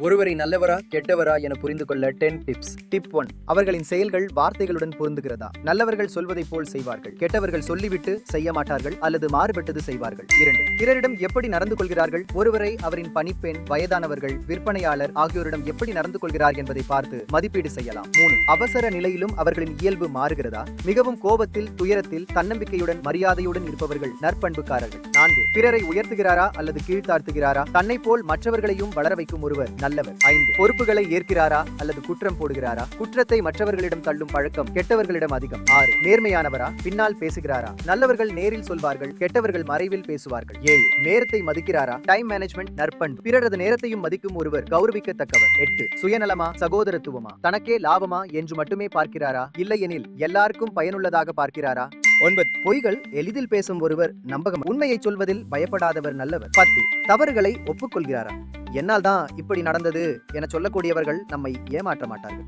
ஒருவரை நல்லவரா கெட்டவரா என புரிந்து கொள்ள டென் டிப்ஸ் டிப் ஒன் அவர்களின் செயல்கள் வார்த்தைகளுடன் பொருந்துகிறதா? நல்லவர்கள் சொல்வதைப் போல் செய்வார்கள். கெட்டவர்கள் சொல்லிவிட்டு செய்ய மாட்டார்கள் அல்லது மாறுபட்டது செய்வார்கள். இரண்டு பிறரிடம் எப்படி நடந்து கொள்கிறார்கள்? ஒருவரை அவரின் பணிப்பெண் வயதானவர்கள் விற்பனையாளர் ஆகியோரிடம் எப்படி நடந்து கொள்கிறார் என்பதை பார்த்து மதிப்பீடு செய்யலாம். மூணு அவசர நிலையிலும் அவர்களின் இயல்பு மாறுகிறதா? மிகவும் கோபத்தில் துயரத்தில் தன்னம்பிக்கையுடன் மரியாதையுடன் இருப்பவர்கள் நற்பண்புக்காரர்கள். நான்கு பிறரை உயர்த்துகிறாரா அல்லது கீழ்த்தாழ்த்துகிறாரா? தன்னை போல் மற்றவர்களையும் வளர வைக்கும் ஒருவர் நல்லவர். ஐந்து. பொறுப்புகளை ஏற்கிறாரா அல்லது குற்றம் போடுகிறாரா? குற்றத்தை மற்றவர்களிடம் தள்ளும் பழக்கம் கெட்டவர்களிடம் அதிகம். ஆறு. நேர்மையானவரா? பின்னால் பேசுகிறாரா? நல்லவர்கள் நேரில் சொல்வார்கள் கெட்டவர்கள் மறைவில் பேசுவார்கள். ஏழு. நேரத்தை மதிக்கிறாரா? Time management நற்பண்பு. பிறரது நேரத்தையும் மதிக்கும் ஒருவர் கௌரவிக்கத்தக்கவர். எட்டு. சுயநலமா? சகோதரத்துவமா? தனக்கே லாபமா? என்று மட்டுமே பார்க்கிறாரா? இல்லையெனில் எல்லாருக்கும் பயனுள்ளதாக பார்க்கிறாரா? ஒன்பது பொய்கள் எளிதில் பேசும் ஒருவர் நம்பகம். உண்மையை சொல்வதில் பயப்படாதவர் நல்லவர். பத்து தவறுகளை ஒப்புக்கொள்கிறாரா? என்னால் தான் இப்படி நடந்தது என சொல்லக்கூடியவர்கள் நம்மை ஏமாற்ற மாட்டார்கள்.